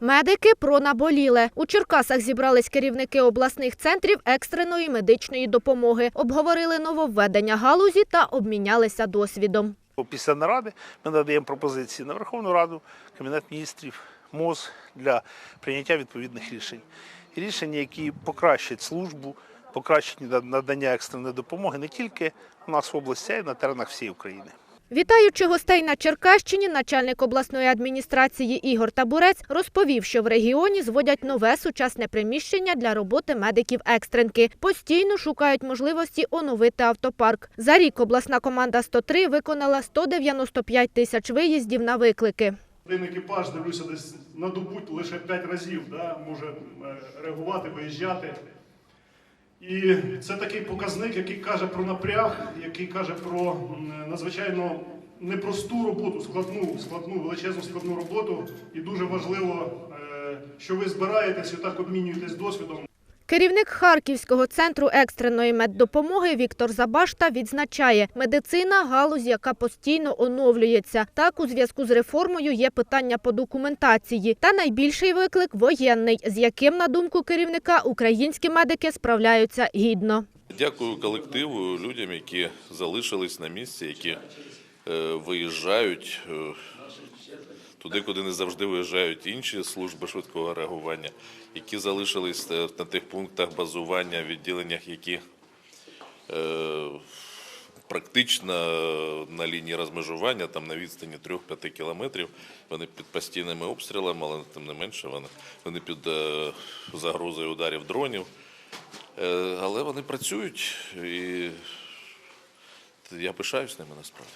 Медики пронаболіли. У Черкасах зібрались керівники обласних центрів екстреної медичної допомоги, обговорили нововведення галузі та обмінялися досвідом. Після наради ми надаємо пропозиції на Верховну Раду, Кабінет міністрів, МОЗ для прийняття відповідних рішень. Рішення, які покращать службу, покращать надання екстреної допомоги не тільки у нас в області, а й на теренах всієї України. Вітаючи гостей на Черкащині, начальник обласної адміністрації Ігор Табурець розповів, що в регіоні зводять нове сучасне приміщення для роботи медиків-екстренки. Постійно шукають можливості оновити автопарк. За рік обласна команда 103 виконала 195 тисяч виїздів на виклики. Один екіпаж, дивлюся, десь на добу лише 5 разів да, може е, реагувати, виїжджати. І це такий показник, який каже про напряг, який каже про надзвичайно непросту роботу, складну, складну, величезну складну роботу. І дуже важливо, е, що ви збираєтесь і так обмінюєтесь досвідом. Керівник Харківського центру екстреної меддопомоги Віктор Забашта відзначає, медицина – галузь, яка постійно оновлюється. Так, у зв'язку з реформою є питання по документації. Та найбільший виклик – воєнний, з яким, на думку керівника, українські медики справляються гідно. Дякую колективу, людям, які залишились на місці, які е, виїжджають е, туди, куди не завжди виїжджають інші служби швидкого реагування, які залишились е, на тих пунктах базування, відділеннях, які е, практично на лінії розмежування, там на відстані 3-5 кілометрів. Вони під постійними обстрілами, але тим не менше вони, вони під е, загрозою ударів дронів. Е, Але вони працюють і я пишаюсь ними насправді.